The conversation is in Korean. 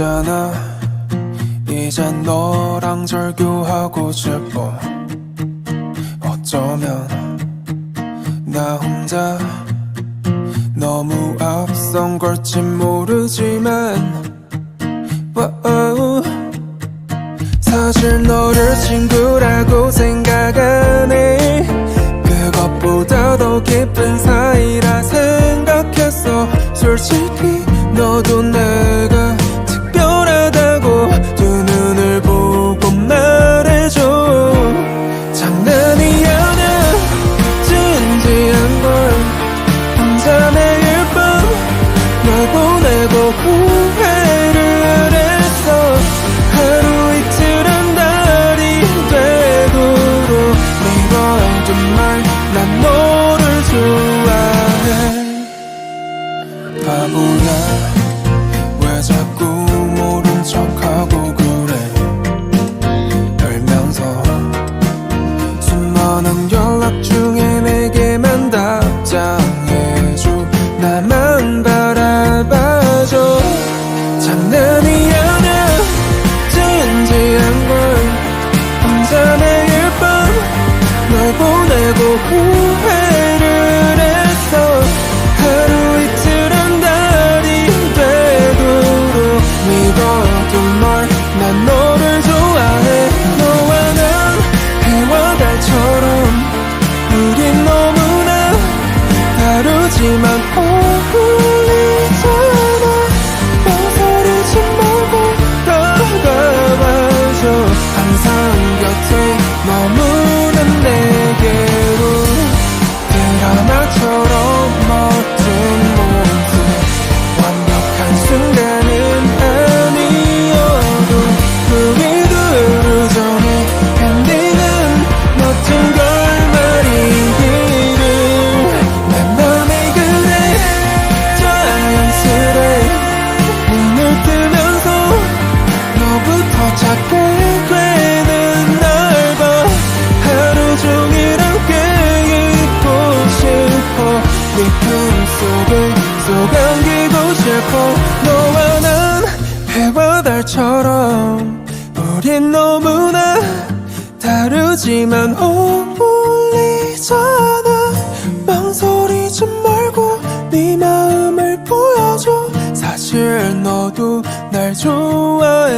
아니잖아. 이젠 너랑 절교하고 싶어. 어쩌면 나 혼자 너무 앞선 걸지 모르지만 사실 너를 친구라고 생각하네. 그것보다 더 깊은 사이라 생각했어. 솔직히 너도 내가 바보야 왜 자꾸 모른 척하고 그래? 울면서 수많은 연락 중에 내게만 답장해줘. 나만 바라봐줘 장난이 아냐 진지한 걸 혼자 매일 밤 널 보내고 후 네 품속에 속 안기고 싶어. 너와 난 해와 달처럼 우린 너무나 다르지만 어울리잖아. 망설이지 말고 네 마음을 보여줘. 사실 너도 날 좋아